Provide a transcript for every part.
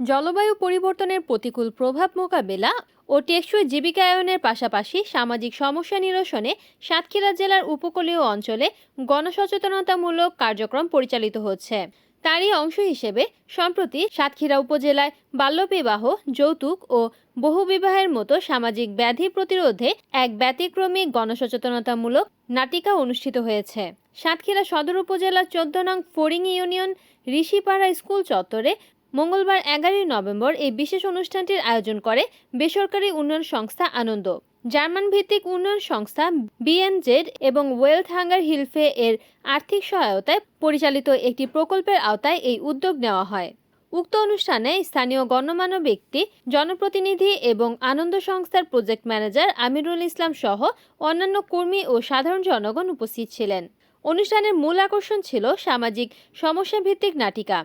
জলবায়ু পরিবর্তনের প্রতিকূল প্রভাব মোকাবেলা ও টেকসই জীবিকায়নের পাশাপাশি সামাজিক সমস্যা নিরসনে সাতক্ষীরা জেলার উপকূলীয় অঞ্চলে গণসচেতনতামূলক কার্যক্রম পরিচালিত হচ্ছে। তারই অংশ হিসেবে সম্প্রতি সাতক্ষীরা উপজেলায় বাল্যবিবাহ, যৌতুক ও বহুবিবাহের মতো সামাজিক ব্যাধি প্রতিরোধে এক ব্যতিক্রমী গণসচেতনতামূলক নাটিকা অনুষ্ঠিত হয়েছে। সাতক্ষীরা সদর উপজেলার চোদ্দ নং ফড়িং ইউনিয়ন ঋষিপাড়া স্কুল চত্বরে মঙ্গলবার এগারোই নভেম্বর এই বিশেষ অনুষ্ঠানটির আয়োজন করে বেসরকারি উন্নয়ন সংস্থা আনন্দ। জার্মান ভিত্তিক উন্নয়ন সংস্থা বিএনজেড এবং ওয়েলথ হাঙ্গার হিলফে এর আর্থিক সহায়তায় পরিচালিত একটি প্রকল্পের আওতায় এই উদ্যোগ নেওয়া হয়। উক্ত অনুষ্ঠানে স্থানীয় গণ্যমান্য ব্যক্তি, জনপ্রতিনিধি এবং আনন্দ সংস্থার প্রজেক্ট ম্যানেজার আমিরুল ইসলাম সহ অন্যান্য কর্মী ও সাধারণ জনগণ উপস্থিত ছিলেন। অনুষ্ঠানের মূল আকর্ষণ ছিল সামাজিক সমস্যাভিত্তিক নাটিকা।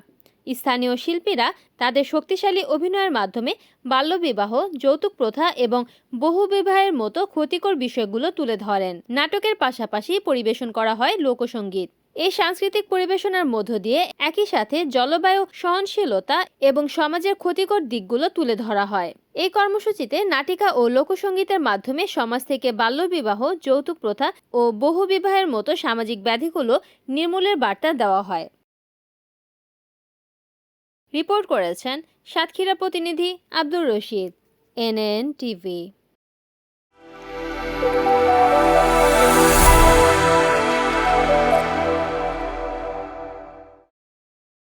স্থানীয় শিল্পীরা তাদের শক্তিশালী অভিনয়ের মাধ্যমে বাল্যবিবাহ, যৌতুক প্রথা এবং বহুবিবাহের মতো ক্ষতিকর বিষয়গুলো তুলে ধরেন। নাটকের পাশাপাশি পরিবেশন করা হয় লোকসঙ্গীত এই সাংস্কৃতিক পরিবেশনার মধ্য দিয়ে একই সাথে জলবায়ু সহনশীলতা এবং সমাজের ক্ষতিকর দিকগুলো তুলে ধরা হয়। এই কর্মসূচিতে নাটিকা ও লোকসঙ্গীতের মাধ্যমে সমাজ থেকে বাল্যবিবাহ, যৌতুক প্রথা ও বহুবিবাহের মতো সামাজিক ব্যাধিগুলো নির্মূলের বার্তা দেওয়া হয়। রিপোর্ট করেছেন সাতক্ষীরা প্রতিনিধি আব্দুর রশিদ এনএন টিভি